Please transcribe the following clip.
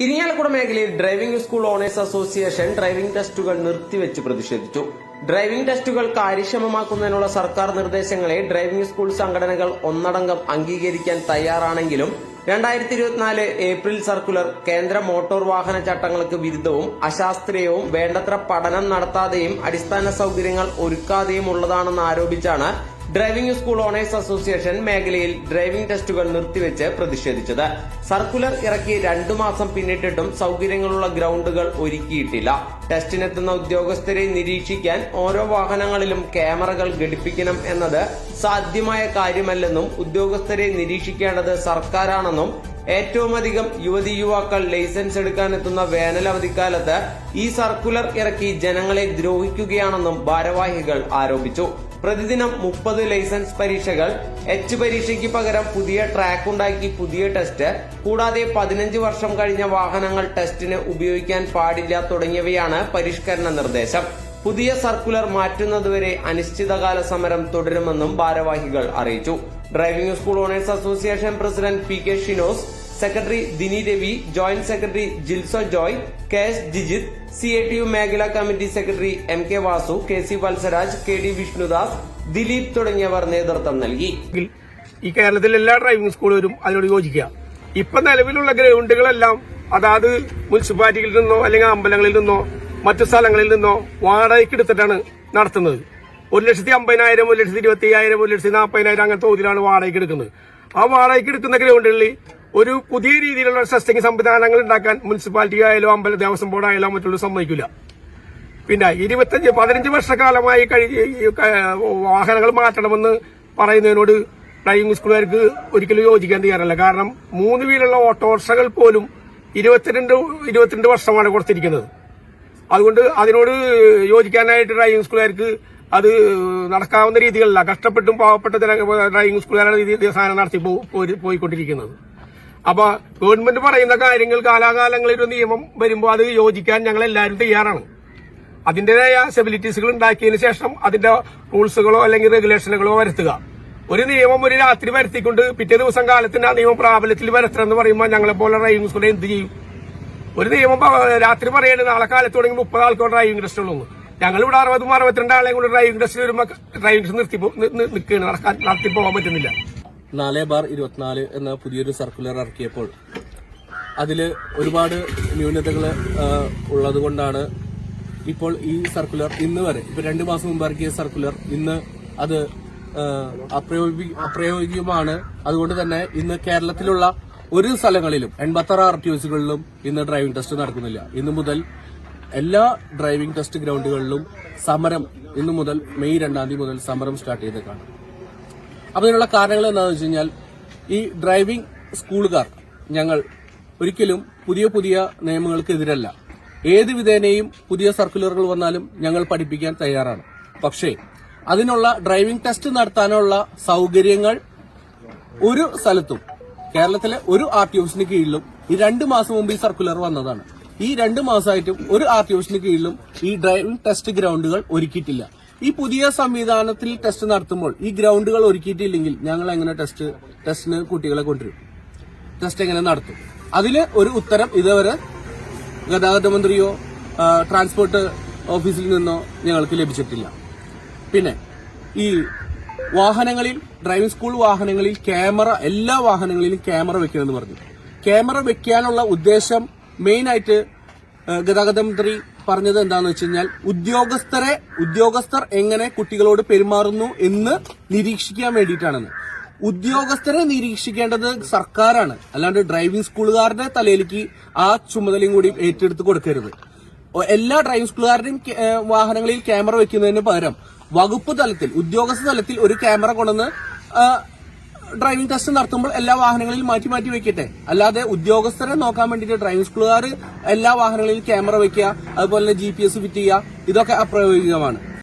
ഇരിങ്ങാലക്കുട മേഖലയിൽ driving school owners association driving ടെസ്റ്റുകൾ നിർത്തിവെച്ച് പ്രതിഷേധിച്ചു. ഡ്രൈവിംഗ് ടെസ്റ്റുകൾ കാര്യക്ഷമമാക്കുന്നതിനുള്ള സർക്കാർ നിർദ്ദേശങ്ങളെ ഡ്രൈവിംഗ് സ്കൂൾ സംഘടനകൾ ഒന്നടങ്കം അംഗീകരിക്കാൻ തയ്യാറാണെങ്കിലും രണ്ടായിരത്തി ഇരുപത്തിനാല് ഏപ്രിൽ സർക്കുലർ കേന്ദ്ര മോട്ടോർ വാഹന ചട്ടങ്ങൾക്ക് വിരുദ്ധവും അശാസ്ത്രീയവും വേണ്ടത്ര പഠനം നടത്താതെയും അടിസ്ഥാന സൗകര്യങ്ങൾ ഒരുക്കാതെയും ഉള്ളതാണെന്ന് ആരോപിച്ചാണ് ഡ്രൈവിംഗ് സ്കൂൾ ഓണേഴ്സ് അസോസിയേഷൻ മേഖലയിൽ ഡ്രൈവിംഗ് ടെസ്റ്റുകൾ നിർത്തിവെച്ച് പ്രതിഷേധിച്ചത്. സർക്കുലർ ഇറക്കി രണ്ടു മാസം പിന്നിട്ടിട്ടും സൗകര്യങ്ങളുള്ള ഗ്രൗണ്ടുകൾ ഒരുക്കിയിട്ടില്ല. ടെസ്റ്റിനെത്തുന്ന ഉദ്യോഗസ്ഥരെ നിരീക്ഷിക്കാൻ ഓരോ വാഹനങ്ങളിലും ക്യാമറകൾ ഘടിപ്പിക്കണം എന്നത് സാധ്യമായ കാര്യമല്ലെന്നും ഉദ്യോഗസ്ഥരെ നിരീക്ഷിക്കേണ്ടത് സർക്കാരാണെന്നും ഏറ്റവും അധികം യുവതി യുവാക്കൾ ലൈസൻസ് എടുക്കാനെത്തുന്ന വേനൽ അവധിക്കാലത്ത് ഈ സർക്കുലർ ഇറക്കി ജനങ്ങളെ ദ്രോഹിക്കുകയാണെന്നും ഭാരവാഹികൾ ആരോപിച്ചു. പ്രതിദിനം മുപ്പത് ലൈസൻസ് പരീക്ഷകൾ എച്ച് പരീക്ഷയ്ക്ക് പകരം പുതിയ ട്രാക്ക് ഉണ്ടാക്കി പുതിയ ടെസ്റ്റ് കൂടാതെ പതിനഞ്ച് വർഷം കഴിഞ്ഞ വാഹനങ്ങൾ ടെസ്റ്റിന് ഉപയോഗിക്കാൻ പാടില്ല തുടങ്ങിയവയാണ് പരിഷ്കരണ നിർദ്ദേശം. പുതിയ സർക്കുലർ മാറ്റുന്നതുവരെ അനിശ്ചിതകാല സമരം തുടരുമെന്നും ഭാരവാഹികൾ അറിയിച്ചു. Driving school owners association president P K Shinos secretary Dini Ravi joint secretary Jilso Joy K S Jijith C A T U മേഖലാ committee secretary M K Vasu K C Vatsaraj K D Vishnudas Dileep തുടങ്ങിയവർ നേതൃത്വം നൽകി. ഈ കേരളത്തിലെ എല്ലാ driving സ്കൂളുകളും അതിനോട് യോജിക്കുക. ഇപ്പൊ നിലവിലുള്ള ഗ്രൗണ്ടുകളെല്ലാം അതാത് മുനിസിപ്പാലിറ്റിയിൽ നിന്നോ അല്ലെങ്കിൽ അമ്പലങ്ങളിൽ നിന്നോ മറ്റു സ്ഥലങ്ങളിൽ നിന്നോ വാടകയ്ക്ക് എടുത്തിട്ടാണ് നടത്തുന്നത്. ഒരു ലക്ഷത്തി അമ്പതിനായിരം ഒരു ലക്ഷത്തി ഇരുപത്തി അയ്യായിരം ഒരു ലക്ഷത്തി നാൽപ്പതിനായിരം അങ്ങനെ തോതിലാണ് വാടകയ്ക്ക് എടുക്കുന്നത്. ആ വാടകയ്ക്ക് എടുക്കുന്ന ഗ്രൗണ്ടുകളിൽ ഒരു പുതിയ രീതിയിലുള്ള ടെസ്റ്റിംഗ് സംവിധാനങ്ങൾ ഉണ്ടാക്കാൻ മുനിസിപ്പാലിറ്റി ആയാലും അമ്പല ദേവസ്വം ബോർഡ് ആയാലും മറ്റുള്ള സമ്മതിക്കില്ല. പിന്നെ ഇരുപത്തഞ്ച് പതിനഞ്ച് വർഷക്കാലമായി വാഹനങ്ങൾ മാറ്റണമെന്ന് പറയുന്നതിനോട് ഡ്രൈവിംഗ് സ്കൂളുകാർക്ക് ഒരിക്കലും യോജിക്കാൻ തയ്യാറല്ല. കാരണം മൂന്ന് വീലുള്ള ഓട്ടോറിക്ഷകൾ പോലും ഇരുപത്തിരണ്ട് ഇരുപത്തിരണ്ട് വർഷമാണ് കൊടുത്തിരിക്കുന്നത്. അതുകൊണ്ട് അതിനോട് യോജിക്കാനായിട്ട് ഡ്രൈവിംഗ് സ്കൂളുകാർക്ക് അത് നടക്കാവുന്ന രീതികളല്ല. കഷ്ടപ്പെട്ടും പാവപ്പെട്ട ഡ്രൈവിംഗ് സ്കൂളുകാരാണ് ഇത് സാധനം നടത്തി പോയിക്കൊണ്ടിരിക്കുന്നത്. അപ്പൊ ഗവൺമെന്റ് പറയുന്ന കാര്യങ്ങൾ കാലാകാലങ്ങളിൽ ഒരു നിയമം വരുമ്പോൾ അത് യോജിക്കാൻ ഞങ്ങൾ എല്ലാവരും തയ്യാറാണ്. അതിന്റേതായ സെബിലിറ്റീസുകൾ ഉണ്ടാക്കിയതിന് ശേഷം അതിന്റെ റൂൾസുകളോ അല്ലെങ്കിൽ റെഗുലേഷനുകളോ വരുത്തുക. ഒരു നിയമം ഒരു രാത്രി വരുത്തിക്കൊണ്ട് പിറ്റേ ദിവസം കാലത്തിന് ആ നിയമം പ്രാബല്യത്തിൽ വരുത്തണം എന്ന് പറയുമ്പോൾ ഞങ്ങളെ പോലെ ഡ്രൈവിംഗ് സ്കൂളിൽ എന്ത് ചെയ്യും? ഒരു നിയമം രാത്രി പറയേണ്ടത് നാളെ കാലത്ത് തുടങ്ങി മുപ്പത് ആൾക്കാർ ഡ്രൈവിംഗ് ടെസ്റ്റ് ഉള്ളൂ ഞങ്ങൾ ഇവിടെ അറുപതും അറുപത്തിരണ്ട് ആളെയും കൊണ്ട് ഡ്രൈവിംഗ് ടെസ്റ്റ് വരുമ്പോൾ ഡ്രൈവിംഗ് ടെസ്റ്റ് നിർത്തി നിൽക്കുകയാണ് നടക്കാൻ നടത്തി പോകാൻ പറ്റുന്നില്ല. നാല് ബാർ ഇരുപത്തിനാല് എന്ന പുതിയൊരു സർക്കുലർ ഇറക്കിയപ്പോൾ അതിൽ ഒരുപാട് ന്യൂനതകൾ ഉള്ളതുകൊണ്ടാണ് ഇപ്പോൾ ഈ സർക്കുലർ ഇന്ന് വരെ ഇപ്പൊ രണ്ട് മാസം മുമ്പ് ഇറക്കിയ സർക്കുലർ ഇന്ന് അത് അപ്രയോഗി അപ്രയോഗികമാണ്. അതുകൊണ്ട് തന്നെ ഇന്ന് കേരളത്തിലുള്ള ഒരു സ്ഥലങ്ങളിലും എൺപത്തി ആറ് ആർ ടി ഒസുകളിലും ഇന്ന് ഡ്രൈവിംഗ് ടെസ്റ്റ് നടക്കുന്നില്ല. ഇന്നു മുതൽ എല്ലാ ഡ്രൈവിംഗ് ടെസ്റ്റ് ഗ്രൗണ്ടുകളിലും സമരം ഇന്നു മുതൽ മെയ് രണ്ടാം തീയതി മുതൽ സമരം സ്റ്റാർട്ട് ചെയ്തേക്കാണ്. അപ്പൊ ഇതിനുള്ള കാരണങ്ങൾ എന്താണെന്ന് വെച്ച് കഴിഞ്ഞാൽ ഈ ഡ്രൈവിംഗ് സ്കൂളുകാർ ഞങ്ങൾ ഒരിക്കലും പുതിയ പുതിയ നിയമങ്ങൾക്കെതിരല്ല. ഏത് വിധേനയും പുതിയ സർക്കുലറുകൾ വന്നാലും ഞങ്ങൾ പഠിപ്പിക്കാൻ തയ്യാറാണ്. പക്ഷേ അതിനുള്ള ഡ്രൈവിംഗ് ടെസ്റ്റ് നടത്താനുള്ള സൗകര്യങ്ങൾ ഒരു സ്ഥലത്തും കേരളത്തിലെ ഒരു ആർ ടി ഓഫീസിന് കീഴിലും ഈ രണ്ട് മാസം മുമ്പ് ഈ സർക്കുലർ വന്നതാണ്. ഈ രണ്ട് മാസമായിട്ടും ഒരു ആർ ടി ഓഫീസിന് കീഴിലും ഈ ഡ്രൈവിംഗ് ടെസ്റ്റ് ഗ്രൗണ്ടുകൾ ഒരുക്കിയിട്ടില്ല. ഈ പുതിയ സംവിധാനത്തിൽ ടെസ്റ്റ് നടത്തുമ്പോൾ ഈ ഗ്രൗണ്ടുകൾ ഒരുക്കിയിട്ടില്ലെങ്കിൽ ഞങ്ങൾ എങ്ങനെ ടെസ്റ്റ് ടെസ്റ്റിന് കുട്ടികളെ കൊണ്ടുവരും? ടെസ്റ്റ് എങ്ങനെ നടത്തും? അതിൽ ഒരു ഉത്തരം ഇതുവരെ ഗതാഗത മന്ത്രിയോ ട്രാൻസ്പോർട്ട് ഓഫീസിൽ നിന്നോ ഞങ്ങൾക്ക് ലഭിച്ചിട്ടില്ല. പിന്നെ ഈ വാഹനങ്ങളിൽ ഡ്രൈവിംഗ് സ്കൂൾ വാഹനങ്ങളിൽ ക്യാമറ എല്ലാ വാഹനങ്ങളിലും ക്യാമറ വെക്കണമെന്ന് പറഞ്ഞു. ക്യാമറ വെക്കാനുള്ള ഉദ്ദേശം ഏഹ്, ഗതാഗത മന്ത്രി പറഞ്ഞത് എന്താണെന്ന് വെച്ച് കഴിഞ്ഞാൽ ഉദ്യോഗസ്ഥരെ ഉദ്യോഗസ്ഥർ എങ്ങനെ കുട്ടികളോട് പെരുമാറുന്നു എന്ന് നിരീക്ഷിക്കാൻ വേണ്ടിയിട്ടാണെന്ന്. ഉദ്യോഗസ്ഥരെ നിരീക്ഷിക്കേണ്ടത് സർക്കാരാണ്. അല്ലാണ്ട് ഡ്രൈവിംഗ് സ്കൂളുകാരുടെ തലയിലേക്ക് ആ ചുമതലയും കൂടി ഏറ്റെടുത്ത് കൊടുക്കരുത്. എല്ലാ ഡ്രൈവിംഗ് സ്കൂളുകാരുടെയും വാഹനങ്ങളിൽ ക്യാമറ വെക്കുന്നതിന് പകരം വകുപ്പ് തലത്തിൽ ഉദ്യോഗസ്ഥ തലത്തിൽ ഒരു ക്യാമറ കൊണ്ടുവന്ന് ഡ്രൈവിംഗ് ടെസ്റ്റ് നടത്തുമ്പോൾ എല്ലാ വാഹനങ്ങളിലും മാറ്റി മാറ്റി വെക്കട്ടെ. അല്ലാതെ ഉദ്യോഗസ്ഥരെ നോക്കാൻ വേണ്ടിയിട്ട് ഡ്രൈവിംഗ് സ്കൂളുകാർ എല്ലാ വാഹനങ്ങളിലും ക്യാമറ വെക്കുക അതുപോലെ ജി പി എസ് ഫിറ്റ് ചെയ്യുക ഇതൊക്കെ അപ്രായോഗികമാണ്.